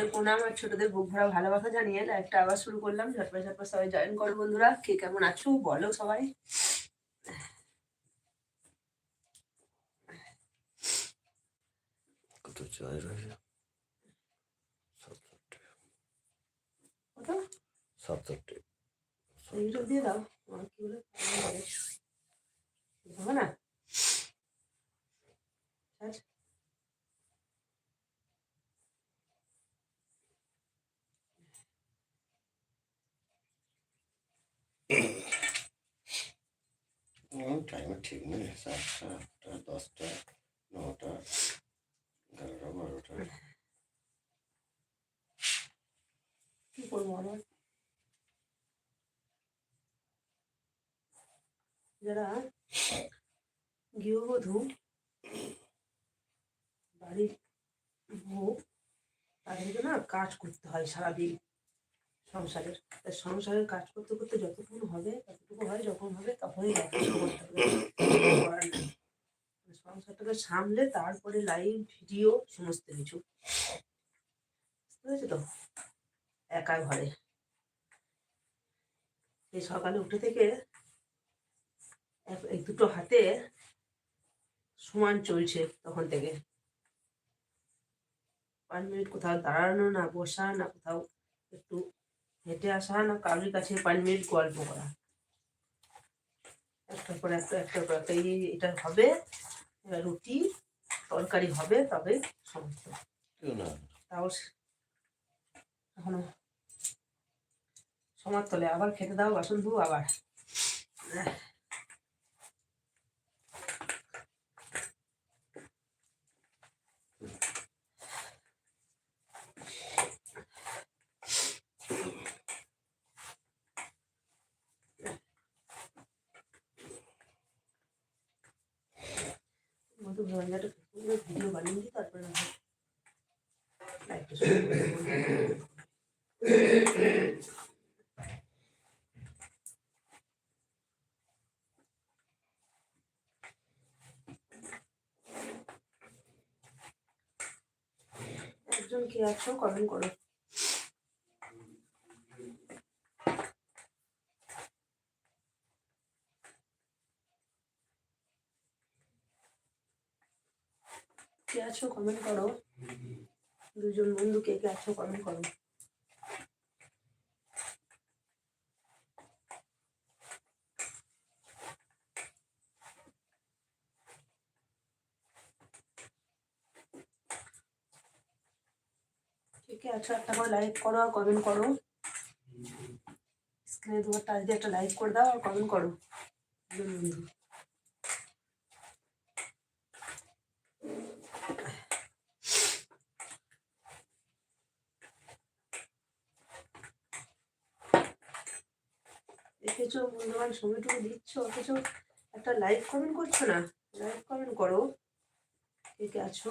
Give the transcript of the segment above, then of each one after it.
বড়দের প্রণাম আর ছোটদের বুক ভরা ভালোবাসা জানিয়ে লাইভটা আবার শুরু করলাম। ঝটপট ঝটপট সবাই জয়েন করো বন্ধুরা। কে কেমন আছো বলো সবাই। কত সাতষট্টি দিয়ে দাও। না? টাইমে ঠিক নেই। সাতটা, আটটা, দশটা, নটা, এগারোটা, বারোটা। কি করব আবার? যারা গৃহবধূ, বাড়ির বউ, তাদেরকে না কাজ করতে হয় সারাদিন। সংসারের। সংসারের কাজ করতে করতে যতক্ষণ হবে, ততটুকু হয়, যখন হবে তখনই নেই। সংসারটাকে সামলে তারপরে লাইভ ভিডিও সমস্ত কিছু। বুঝতে পেরেছ তো? একা ঘরে। এই সকালে উঠে থেকে এই দুটো হাতে সমান চলছে তখন থেকে। পাঁচ মিনিট কোথাও দাঁড়ানো না, বসা না কোথাও একটু হেঁটে আসা না কারোর কাছে পাঁচ মিনিট গল্প করা। একটার পর একটা একটার পর একটা এই এটা হবে রুটি তরকারি হবে তবে সমস্ত। তাও এখনও সমাজ তলে আবার খেতে দাও বাসন ধু আবার। মধু ভঞ্জাটা ভিডিও বানিয়ে দিই তারপরে শুরু একজন কে আছো কমেন্ট করো। কে আছো? কমেন্ট করো। দুজন বন্ধু কে কে আছো? কমেন্ট করো। কে একটা করে লাইক করো আর কমেন্ট করো। স্ক্রিনে টাচ দিয়ে একটা লাইক করে দাও আর কমেন্ট করো। দেখেছ মূল্যবান সময়টুকু দিচ্ছ, অথচ একটা লাইভ কমেন্ট করছ না? লাইভ কমেন্ট করো। কে কে আছো?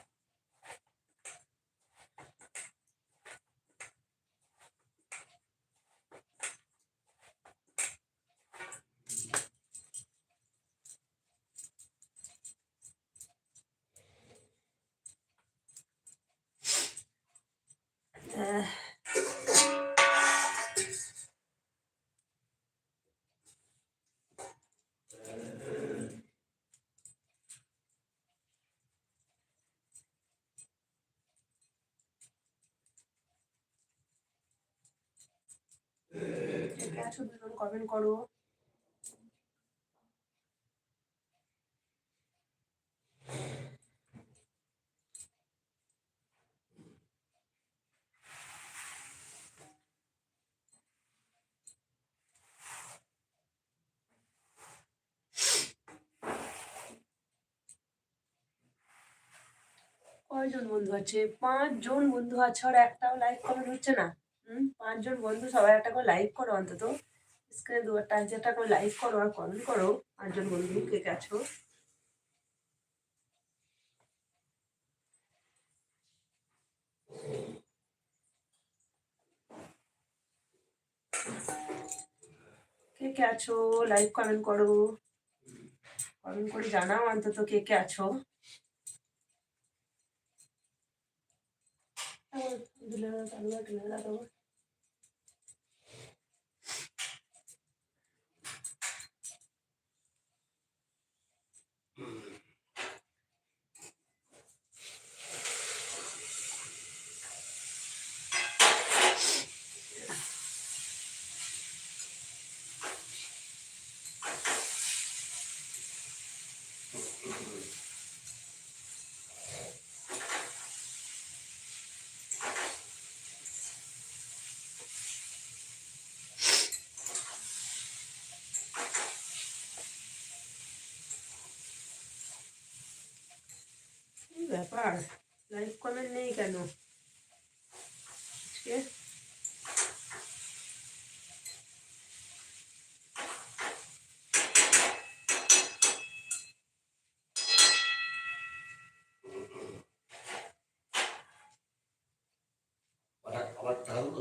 কমেন্ট আচ্ছা, করো। কয়জন বন্ধু আছে? পাঁচজন বন্ধু আছে আর একটাও লাইক কমেন্ট হচ্ছে না? পাঁচজন বন্ধু, সবাই একটা করে লাইক করো অন্তত। স্ক্রিনে দু একটা একটা করে লাইক করো আর কমেন্ট করো, পাঁচজন বন্ধু কে কে আছো কে কে আছো? লাইক কমেন্ট করো। কমেন্ট করে জানাও অন্তত কে কে আছো। আর ব্যাপার লাইক কমেন্ট নেই কেন? আজকে? আবার থাকব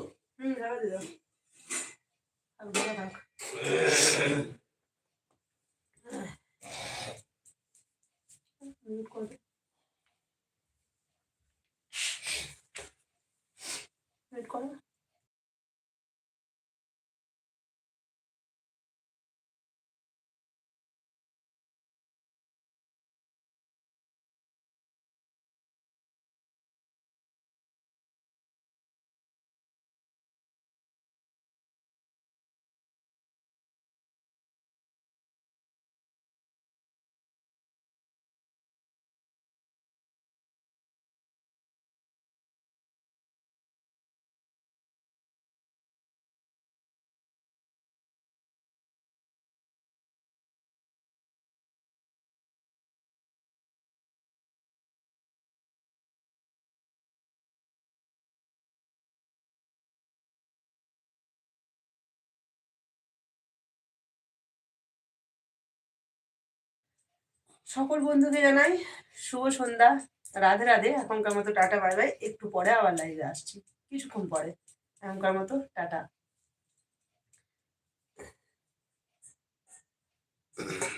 সকল বন্ধুকে জানাই শুভ সন্ধ্যা। রাধে রাধে। এখনকার মতো টাটা, বাই বাই। একটু পরে আবার লাইভে আসছি। কিছুক্ষণ পরে। এখনকার মতো টাটা। you